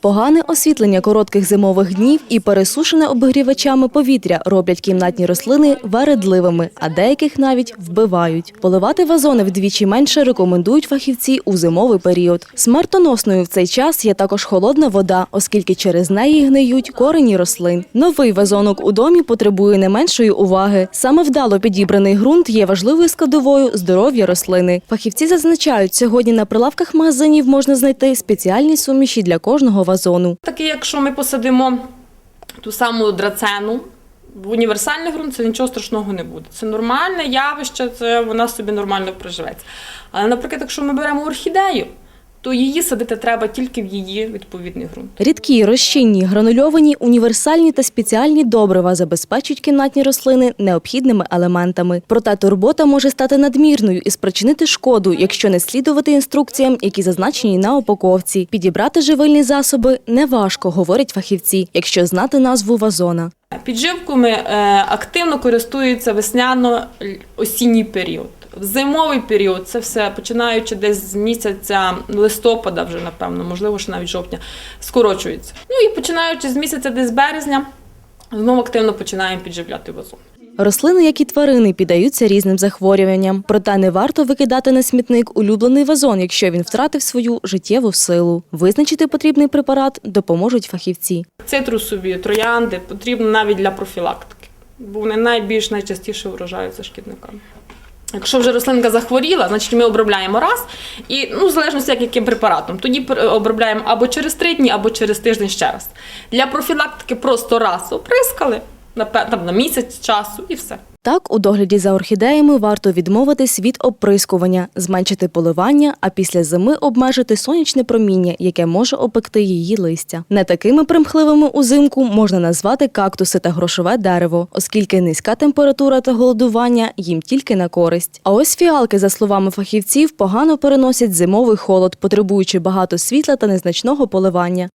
Погане освітлення коротких зимових днів і пересушене обігрівачами повітря роблять кімнатні рослини вередливими, а деяких навіть вбивають. Поливати вазони вдвічі менше рекомендують фахівці у зимовий період. Смертоносною в цей час є також холодна вода, оскільки через неї гниють корені рослин. Новий вазонок у домі потребує не меншої уваги. Саме вдало підібраний ґрунт є важливою складовою здоров'я рослини. Фахівці зазначають, сьогодні на прилавках магазинів можна знайти спеціальні суміші для кожного вазону. Таке, якщо ми посадимо ту саму драцену в універсальний ґрунт, це нічого страшного не буде. Це нормальне явище, це вона собі нормально проживеться. Але, наприклад, якщо ми беремо орхідею, то її садити треба тільки в її відповідний ґрунт. Рідкі, розчинні, гранульовані, універсальні та спеціальні добрива забезпечують кімнатні рослини необхідними елементами. Проте турбота може стати надмірною і спричинити шкоду, якщо не слідувати інструкціям, які зазначені на упаковці. Підібрати живильні засоби неважко, говорять фахівці, якщо знати назву вазона. Підживками е, активно користуються весняно-осінній період. В зимовий період це все починаючи десь з місяця листопада, вже напевно, можливо, ще навіть жовтня, скорочується. Ну і починаючи з місяця десь березня, знову активно починаємо підживляти вазон. Рослини, як і тварини, піддаються різним захворюванням. Проте не варто викидати на смітник улюблений вазон, якщо він втратив свою життєву силу. Визначити потрібний препарат допоможуть фахівці. Цитрусові троянди потрібно навіть для профілактики, бо вони найбільш найчастіше вражаються шкідниками. Якщо вже рослинка захворіла, значить ми обробляємо раз, і ну, в залежності як яким препаратом. Тоді обробляємо або через три дні, або через тиждень ще раз. Для профілактики просто раз оприскали на, там, на місяць часу і все. Так, у догляді за орхідеями варто відмовитись від оприскування, зменшити поливання, а після зими обмежити сонячне проміння, яке може опекти її листя. Не такими примхливими узимку можна назвати кактуси та грошове дерево, оскільки низька температура та голодування їм тільки на користь. А ось фіалки, за словами фахівців, погано переносять зимовий холод, потребуючи багато світла та незначного поливання.